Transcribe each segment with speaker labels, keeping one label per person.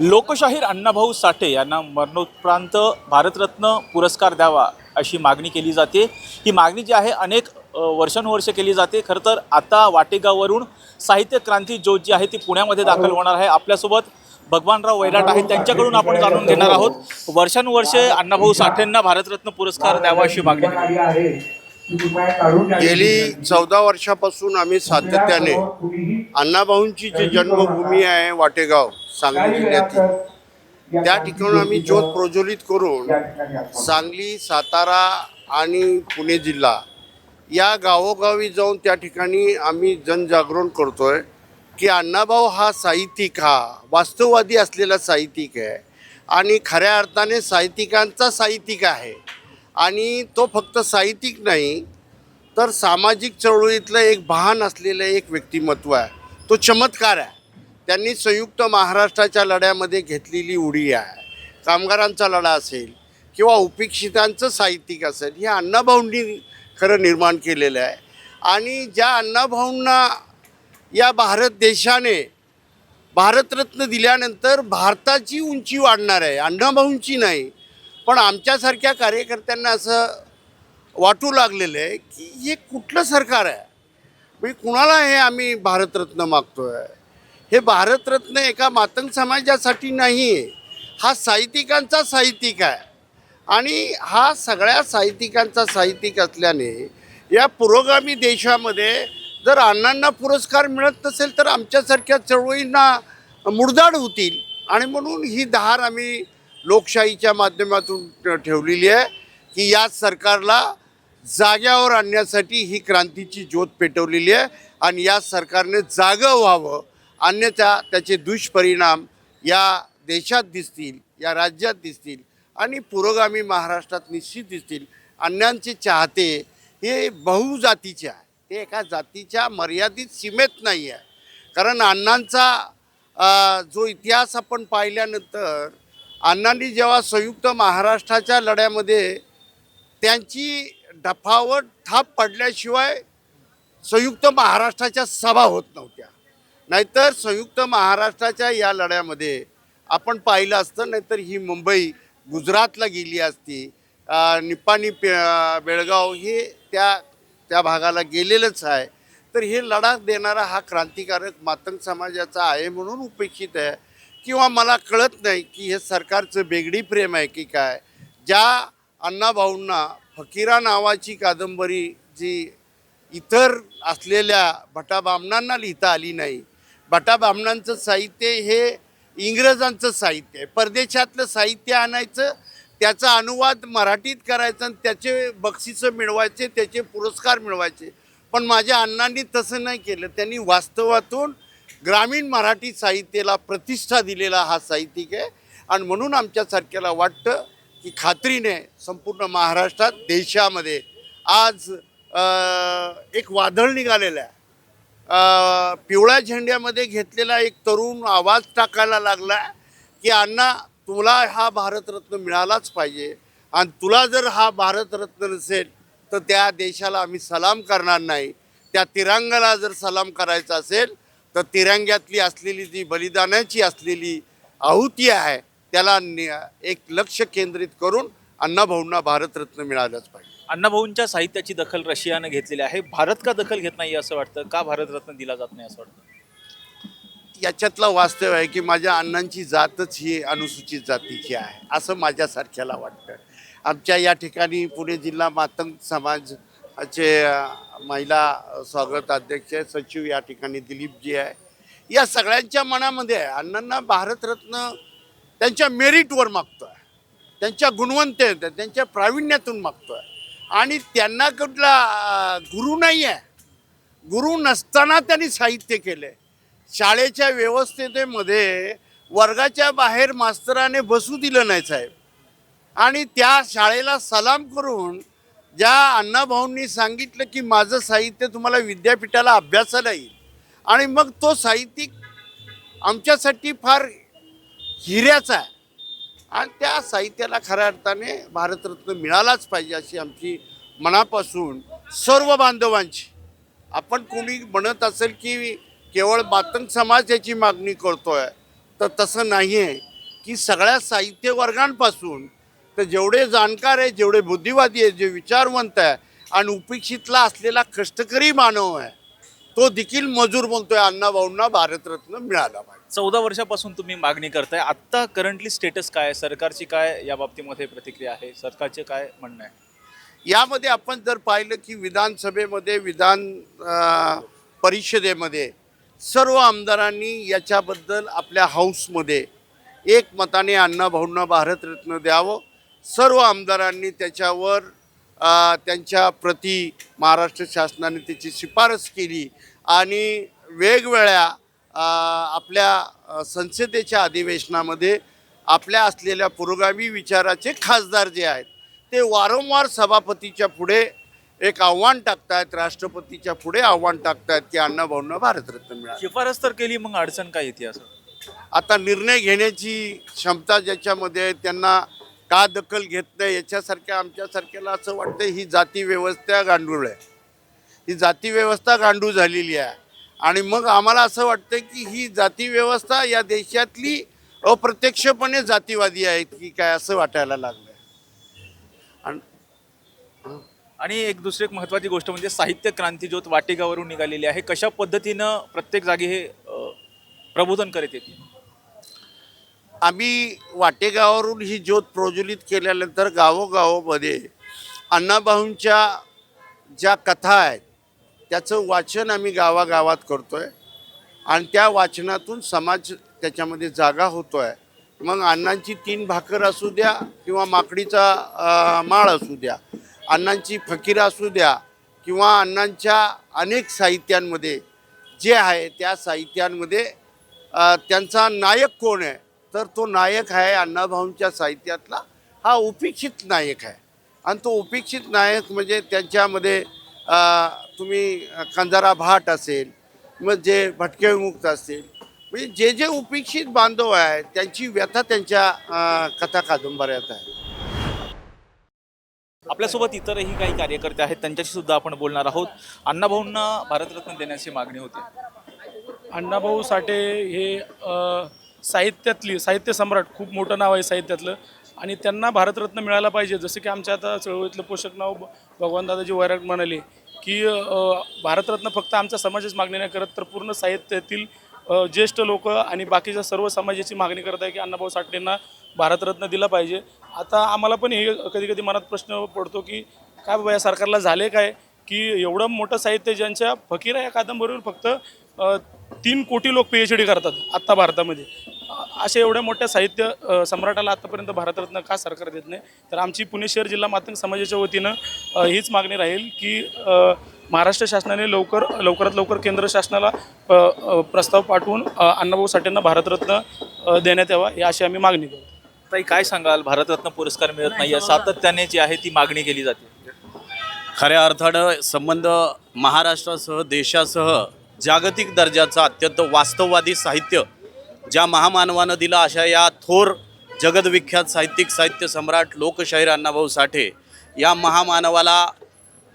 Speaker 1: लोकशाहीर अण्णाभाऊ साठे यांना मरणोत्प्रांत भारतरत्न पुरस्कार द्यावा अशी मागणी केली जाते. ही मागणी जी आहे अनेक वर्षानुवर्ष केली जाते. खरं तर आता वाटेगाववरून साहित्य क्रांती ज्योत जी आहे ती पुण्यामध्ये दाखल होणार आहे. आपल्यासोबत भगवानराव वैराट आहेत. त्यांच्याकडून आपण जाणून घेणार आहोत. वर्षानुवर्षे अण्णाभाऊ साठेंना भारतरत्न पुरस्कार द्यावा अशी मागणी.
Speaker 2: गेली चौदा वर्षापासून आम्ही सातत्याने अण्णाभाऊंची जी जन्मभूमी आहे वाटेगाव सांगली जिल्ह्यातील. त्या ठिकाणी आम्ही ज्योत प्रज्वलित करून सांगली सातारा आणि पुणे जिल्हा या गावोगावी जाऊन त्या ठिकाणी आम्ही जनजागरण करतोय की अण्णाभाऊ हा साहित्यिक हा वास्तववादी असलेला साहित्यिक आहे आणि खऱ्या अर्थाने साहित्यिकांचा साहित्यिक आहे आणि तो फक्त साहित्यिक नाही तर सामाजिक चळवळीतलं एक भान असलेलं एक व्यक्तिमत्व आहे. तो चमत्कार आहे. त्यांनी संयुक्त महाराष्ट्राच्या लढ्यामध्ये घेतलेली उडी आहे. कामगारांचा लढा असेल किंवा उपेक्षितांचं साहित्यिक असेल हे अण्णाभाऊंनी खरं निर्माण केलेलं आहे. आणि ज्या अण्णाभाऊंना या भारत देशाने भारतरत्न दिल्यानंतर भारताची उंची वाढणार आहे अण्णाभाऊंची नाही पण आमच्यासारख्या कार्यकर्त्यांना असं वाटू लागलेलं आहे की हे कुठलं सरकार आहे? म्हणजे कुणाला हे आम्ही भारतरत्न मागतो आहे हे भारतरत्न एका मातंग समाजासाठी नाही आहे हा साहित्यिकांचा साहित्यिक आहे. आणि हा सगळ्या साहित्यिकांचा साहित्यिक असल्याने या पुरोगामी देशामध्ये जर अण्णांना पुरस्कार मिळत नसेल तर आमच्यासारख्या चळवळींना मुडदाड होतील. आणि म्हणून ही धार आम्ही लोकशाहीच्या माध्यमातून ठेवलेली आहे की या सरकारला जाग्यावर आणण्यासाठी ही क्रांतीची ज्योत पेटवलेली आहे. आणि या सरकारने जागं व्हावं अन्यथा त्याचे दुष्परिणाम या देशात दिसतील या राज्यात दिसतील आणि पुरोगामी महाराष्ट्रात निश्चित दिसतील. अण्णांचे चाहते हे बहुजातीचे आहे. ते एका जातीच्या मर्यादित सीमेत नाही आहे. कारण अण्णांचा जो इतिहास आपण पाहिल्यानंतर अण्णांनी जेव्हा संयुक्त महाराष्ट्राच्या लढ्यामध्ये त्यांची डफावर थाप पडल्याशिवाय संयुक्त महाराष्ट्राच्या सभा होत नव्हत्या. नाहीतर संयुक्त महाराष्ट्राच्या या लढ्यामध्ये आपण पाहिलं असतं नाहीतर ही मुंबई गुजरातला गेली असती निपाणी पे बेळगाव हे त्या त्या भागाला गेलेलंच आहे. तर हे लढा देणारा हा क्रांतिकारक मातंग समाजाचा आहे म्हणून उपेक्षित आहे. किंवा मला कळत नाही की हे सरकारचं बेगडी प्रेम आहे की काय? ज्या अण्णाभाऊंना फकीरा नावाची कादंबरी जी इतर असलेल्या भटाबामणांना लिहिता आली नाही भटाबामणांचं साहित्य हे इंग्रजांचं साहित्य आहे. परदेशातलं साहित्य आणायचं त्याचा अनुवाद मराठीत करायचा आणि त्याचे बक्षिसं मिळवायचे त्याचे पुरस्कार मिळवायचे. पण माझ्या अण्णांनी तसं नाही केलं. त्यांनी वास्तवातून ग्रामीण मराठी साहित्याला प्रतिष्ठा दिलेला हा साहित्यिक आहे. आणि म्हणून आमच्यासारख्याला वाटतं की खात्रीने संपूर्ण महाराष्ट्रात देशामध्ये आज एक वादळ निघालेलं आहे. पिवळ्या झेंड्यामध्ये घेतलेला एक तरुण आवाज टाकायला लागला की अण्णा तुला हा भारतरत्न मिळालाच पाहिजे. आणि तुला जर हा भारतरत्न नसेल तर त्या देशाला आम्ही सलाम करणार नाही. त्या तिरंगाला जर सलाम करायचा असेल तर तिरंग्यातली असलेली जी बलिदानाची असलेली आहुती आहे त्याला एक लक्ष केंद्रित करून अण्णाभाऊंना भारतरत्न मिळालंच पाहिजे.
Speaker 1: अण्णाभाऊंच्या साहित्याची दखल रशियानं घेतलेली आहे. भारत का दखल घेत नाही असं वाटतं? का भारतरत्न दिला जात नाही असं वाटतं?
Speaker 2: याच्यातलं वास्तव आहे की माझ्या अण्णांची जातच ही अनुसूचित जातीची आहे असं माझ्यासारख्याला वाटतं. आमच्या या ठिकाणी पुणे जिल्हा मातंग समाजचे महिला स्वागत अध्यक्ष सचिव या ठिकाणी दिलीपजी आहे. या सगळ्यांच्या मनामध्ये आहे अण्णांना भारतरत्न त्यांच्या मेरिटवर मागतो आहे त्यांच्या गुणवंतेत त्यांच्या प्रावीण्यातून मागतो आहे आणि त्यांना कुठला गुरु नाही आहे गुरु नसताना त्यांनी साहित्य केले शाळेच्या व्यवस्थेमध्ये वर्गाच्या बाहेर मास्तराने बसू दिलं नाही साहेब. आणि त्या शाळेला सलाम करून ज्या अण्णाभाऊंनी सांगितलं की माझं साहित्य तुम्हाला विद्यापीठाला अभ्यासाला येईल. आणि मग तो साहित्यिक आमच्यासाठी फार हिऱ्याचा आहे. आणि त्या साहित्याला खऱ्या अर्थाने भारतरत्न मिळालाच पाहिजे अशी आमची मनापासून सर्व बांधवांची. आपण कोणी म्हणत असेल की केवळ मातंग समाज याची मागणी करतोय तर तसं नाही आहे की सगळ्या साहित्य वर्गांपासून तर जेवढे जाणकार आहे जेवढे बुद्धिवादी आहे जे विचारवंत आहे आणि उपेक्षितला असलेला कष्टकरी मानव आहे तो देखील मजूर म्हणतोय अण्णाभाऊंना भारतरत्न मिळाला पाहिजे.
Speaker 1: चौदा वर्षापासून तुम्ही मागणी करताय. आत्ता करंटली स्टेटस काय आहे? सरकारची काय या बाबतीमध्ये प्रतिक्रिया आहे? सरकारचे काय म्हणणं आहे?
Speaker 2: यामध्ये आपण जर पाहिलं की विधानसभेमध्ये विधान अं, परिषदेमध्ये सर्व आमदारांनी याच्याबद्दल आपल्या हाऊसमध्ये एक मताने अण्णाभाऊंना भारतरत्न द्यावं. सर्व आमदारांनी त्याच्यावर अं, त्यांच्या प्रती महाराष्ट्र शासनाने त्याची शिफारस केली. आणि वेगवेगळ्या आपल्या संसदेच्या अधिवेशनामध्ये आपल्या असलेल्या पुरोगामी विचाराचे खासदार जे आहेत ते वारंवार सभापतीच्या पुढे एक आव्हान टाकतायत राष्ट्रपतीच्या पुढे आव्हान टाकतायत की अण्णाभाऊंना भारतरत्न मिळालं
Speaker 1: शिफारस तर केली मग अडचण काय येते असं?
Speaker 2: आता निर्णय घेण्याची क्षमता ज्याच्यामध्ये आहे, त्यांना का दखल घेत नाही याच्यासारख्या आमच्यासारख्याला असं वाटतं ही जाती व्यवस्था गांडूळ आहे. ही जाती व्यवस्था गांडूळ झालेली आहे. आणि मग आम्हाला असं वाटतं की ही जाती व्यवस्था या देशातली अप्रत्यक्षपणे जातीवादी आहेत की काय असं वाटायला लागलं आणि
Speaker 1: आणि एक दुसरी एक महत्त्वाची गोष्ट म्हणजे साहित्य क्रांती ज्योत वाटिकावरून निघालेली आहे. कशा पद्धतीनं प्रत्येक जागी हे प्रबोधन करत येते
Speaker 2: आम्ही वाटेगावावरून ही ज्योत प्रज्वलित केल्यानंतर गावोगावामध्ये अण्णाभाऊंच्या ज्या कथा आहेत त्याचं वाचन आम्ही गावागावात करतो आहे आणि त्या वाचनातून समाज त्याच्यामध्ये जागा होतो आहे मग अण्णांची तीन भाकर असू द्या किंवा माकडीचा माळ असू द्या अण्णांची फकीर असू द्या किंवा अण्णांच्या अनेक साहित्यांमध्ये जे आहे त्या साहित्यांमध्ये त्यांचा नायक कोण आहे? तर तो नायक आहे अण्णाभाऊंच्या साहित्यातला. हा उपेक्षित नायक आहे. आणि तो उपेक्षित नायक म्हणजे त्यांच्यामध्ये तुम्ही कंजारा भाट असेल मग जे भटके विमुक्त असेल म्हणजे जे जे उपेक्षित बांधव आहेत त्यांची व्यथा त्यांच्या कथा कादंबऱ्यात आहे.
Speaker 1: आपल्यासोबत इतरही काही कार्यकर्ते आहेत त्यांच्याशी सुद्धा आपण बोलणार आहोत. अण्णाभाऊंना भारतरत्न देण्याची मागणी होती.
Speaker 3: अण्णाभाऊ साठे हे साहित्यातली साहित्य सम्राट खूप मोठं नाव आहे साहित्यातलं. आणि त्यांना भारतरत्न मिळायला पाहिजे जसं की आमच्या आता चळवळीतलं पोषक नाव भगवान दादाजी वैराग म्हणाले की भारतरत्न फक्त आमचा समाजच मागणी नाही करत तर पूर्ण साहित्यातील ज्येष्ठ लोक आणि बाकीच्या सर्व समाजाची मागणी करत आहे की अण्णाभाऊ साठेंना भारतरत्न दिला पाहिजे. आता आम्हाला पण हे कधी कधी मनात प्रश्न पडतो की काय बाबा या सरकारला झाले काय? की एवढं मोठं साहित्य ज्यांच्या फकीरा या कादंबरीवर फक्त तीन कोटी लोक पी एच डी करतात आत्ता भारतामध्ये. अशा एवढ्या मोठ्या साहित्य सम्राटाला आत्तापर्यंत भारतरत्न का सरकार देत नाही? तर आमची पुणे शहर जिल्हा मातंग समाजाच्या वतीनं हीच मागणी राहील की महाराष्ट्र शासनाने लवकर लवकरात लवकर केंद्र शासनाला प्रस्ताव पाठवून अण्णाभाऊ साठेंना भारतरत्न देण्यात यावा ही अशी आम्ही मागणी करतो.
Speaker 1: ताई काय सांगाल? भारतरत्न पुरस्कार मिळत नाही सातत्याने जी आहे ती मागणी केली जाते.
Speaker 4: खऱ्या अर्थानं संबंध महाराष्ट्रासह देशासह जागतिक दर्जाचा अत्यंत वास्तववादी साहित्य ज्या महामानवानं दिलं अशा या थोर जगदविख्यात साहित्यिक साहित्य सम्राट लोकशाहीर अण्णाभाऊ साठे या महामानवाला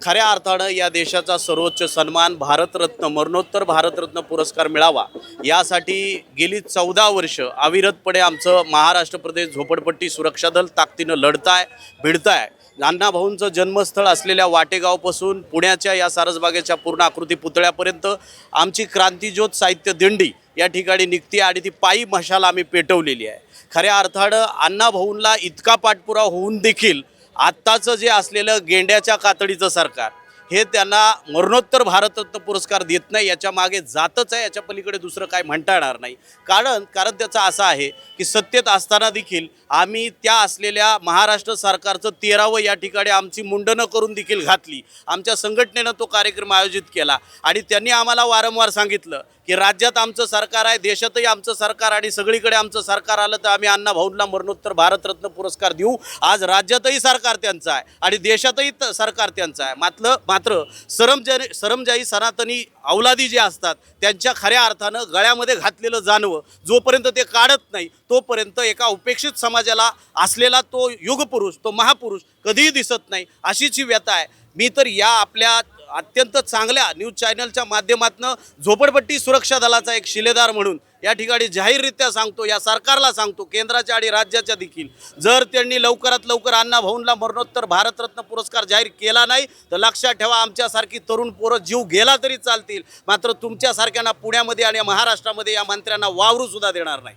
Speaker 4: खऱ्या अर्थानं या देशाचा सर्वोच्च सन्मान भारतरत्न मरणोत्तर भारतरत्न पुरस्कार मिळावा यासाठी गेली चौदा वर्ष अविरतपणे आमचं महाराष्ट्र प्रदेश झोपडपट्टी सुरक्षा दल ताकदीनं लढताय भिडताय. अण्णाभाऊंचं जन्मस्थळ असलेल्या वाटेगावपासून पुण्याच्या या सारसबागेच्या पूर्ण आकृती पुतळ्यापर्यंत आमची क्रांतीज्योत साहित्य दिंडी या ठिकाणी निघते आणि ती पायी मशाल आम्ही पेटवलेली आहे. खऱ्या अर्थानं अण्णाभाऊंना इतका पाठपुरावा होऊन देखील आत्ताचं जे असलेलं गेंड्याच्या कातडीचं सरकार हे त्यांना मरणोत्तर भारतरत्न पुरस्कार देत नाही याच्या मागे जातच आहे याच्या पलीकडे दुसरं काय म्हणता येणार नाही. कारण कारण त्याचं असं आहे की सत्तेत असताना देखील आम्ही त्या असलेल्या महाराष्ट्र सरकारचं तेरावं या ठिकाणी आमची मुंडनं करून देखील घातली. आमच्या संघटनेनं तो कार्यक्रम आयोजित केला. आणि त्यांनी आम्हाला वारंवार सांगितलं की राज्यात आमचं सरकार आहे देशातही आमचं सरकार आणि सगळीकडे आमचं सरकार आलं तर आम्ही अण्णा भाऊंना मरणोत्तर भारतरत्न पुरस्कार देऊ. आज राज्यातही सरकार त्यांचं आहे आणि देशातही सरकार त्यांचं आहे. मात्र मात्र सरमजाई सरमजाई सनातनी अवलादी जे असतात त्यांच्या खऱ्या अर्थानं गळ्यामध्ये घातलेलं जानवं जोपर्यंत ते काढत नाही तोपर्यंत एका उपेक्षित समाजाला असलेला तो युगपुरुष तो महापुरुष कधीही दिसत नाही अशीच ही व्यथा आहे. मी तर या आपल्या अत्यंत चांगल्या न्यूज चॅनलच्या माध्यमातून झोपडपट्टी सुरक्षा दलाचा एक शिलेदार म्हणून या ठिकाणी जाहीररित्या सांगतो या सरकारला सांगतो केंद्राच्या आणि राज्याच्या देखील. जर त्यांनी लवकरात लवकर अण्णा भाऊंना मरणोत्तर भारतरत्न पुरस्कार जाहीर केला नाही तर लक्षात ठेवा आमच्यासारखी तरुण पोरं जीव गेला तरी चालतील. मात्र तुमच्यासारख्यांना पुण्यामध्ये आणि महाराष्ट्रामध्ये या मंत्र्यांना वावरू सुद्धा देणार नाही.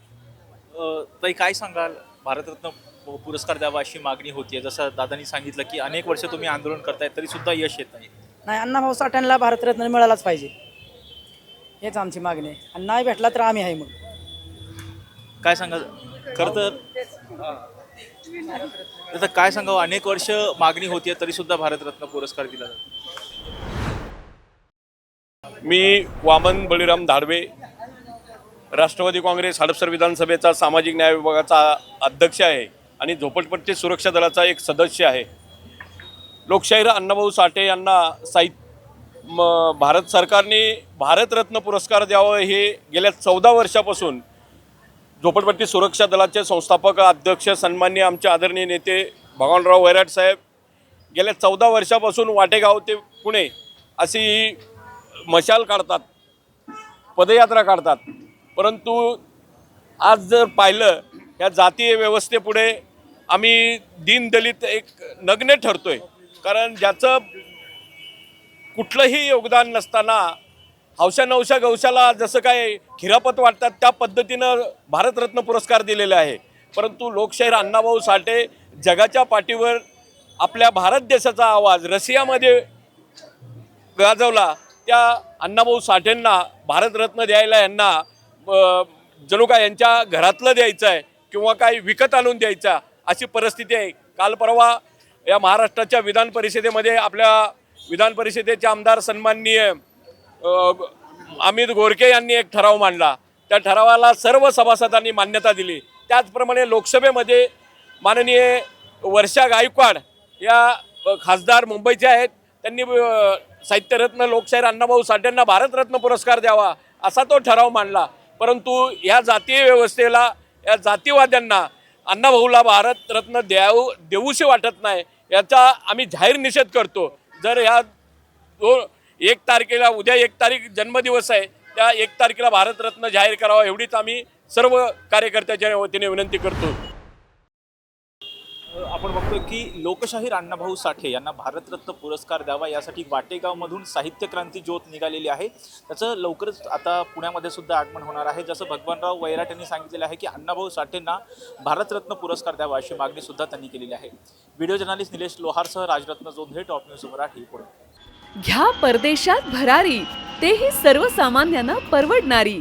Speaker 1: अ, ताई काय सांगाल? भारतरत्न पुरस्कार द्यावा अशी मागणी होतीये. जसं दादांनी सांगितलं की अनेक वर्ष तुम्ही आंदोलन करताय तरी सुद्धा यश येत नाही
Speaker 5: नाही अण्णाभाऊ साठ्यांना भारतरत्न मिळालाच पाहिजे. हेच आमची मागणी आहे. आणि नाही भेटला तर आम्ही आहे मग.
Speaker 1: काय सांगाल खरं तर आता काय सांगावं? अनेक वर्ष मागणी होतीये तरी सुद्धा भारतरत्न पुरस्कार दिला जातो.
Speaker 6: मी वामन बळीराम धाडवे राष्ट्रवादी काँग्रेस हडपसर विधानसभेचा सामाजिक न्याय विभागाचा अध्यक्ष आहे आणि झोपडपट्टी सुरक्षा दलाचा एक सदस्य आहे. लोकशाहीर अण्णाभाऊ साठे यांना साहित्य म भारत सरकारने भारतरत्न पुरस्कार द्यावं हे गेल्या चौदा वर्षापासून झोपडपट्टी सुरक्षा दलाचे संस्थापक अध्यक्ष सन्मान्य आमचे आदरणीय नेते भगवानराव वैराट साहेब गेल्या चौदा वर्षापासून वाटेगाव ते पुणे अशी मशाल काढतात पदयात्रा काढतात. परंतु आज जर पाहिलं या जातीय व्यवस्थेपुढे आम्ही दीनदलित एक नग्न ठरतो आहे कारण ज्याचं कुठलंही योगदान नसताना हौशा नवशा गवशाला जसं काय खिरापत वाटतात त्या पद्धतीनं भारतरत्न पुरस्कार दिलेले आहे. परंतु लोकशाहीर अण्णाभाऊ साठे जगाच्या पाठीवर आपल्या भारत देशाचा आवाज रशियामध्ये गाजवला त्या अण्णाभाऊ साठेंना भारतरत्न द्यायला यांना जणू काय यांच्या घरातलं द्यायचं आहे किंवा काही विकत आणून द्यायचा अशी परिस्थिती आहे. काल परवा या महाराष्ट्राच्या विधान परिषदेमध्ये आपल्या विधान परिषदेचे आमदार सन्माननीय अमित गोरके यांनी एक ठराव मांडला. त्या ठरावाला सर्व सभासदांनी मान्यता दिली. त्याचप्रमाणे लोकसभेमध्ये माननीय वर्षा गायकवाड या खासदार मुंबईच्या आहेत. त्यांनी साहित्यरत्न लोकशाहीर अण्णाभाऊ साठेंना भारतरत्न पुरस्कार द्यावा असा तो ठराव मांडला. परंतु या जातीय व्यवस्थेला या जातीवाद्यांना अण्णाभाऊला भारतरत्न द्याऊ देऊशी वाटत नाही. याचा आम्ही जाहीर निषेध करतो. जर ह्या दो एक तारखेला उद्या एक तारीख जन्मदिवस आहे त्या एक तारखेला भारतरत्न जाहीर करावा एवढीच आम्ही सर्व कार्यकर्त्याच्या वतीने विनंती करतो.
Speaker 1: आपण बघतोय की लोकशाहीर अण्णाभाऊ साठे यांना भारतरत्न पुरस्कार द्यावा यासाठी वाटेगावमधून साहित्य क्रांती ज्योत निघालेली आहे. त्याचं लवकरच आता पुण्यामध्ये सुद्धा आगमन होणार आहे. जसं भगवानराव वैराट यांनी सांगितलेलं आहे की अण्णाभाऊ साठेंना भारतरत्न पुरस्कार द्यावा अशी मागणी सुद्धा त्यांनी केलेली आहे. व्हिडिओ जर्नलिस्ट निलेश लोहारसह राजरत्न जोंधे टॉप न्यूज मराठी पुणे.
Speaker 7: घ्या परदेशात भरारी तेही सर्वसामान्यांना परवडणारी.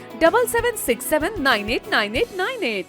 Speaker 7: double seven six seven nine eight nine eight nine eight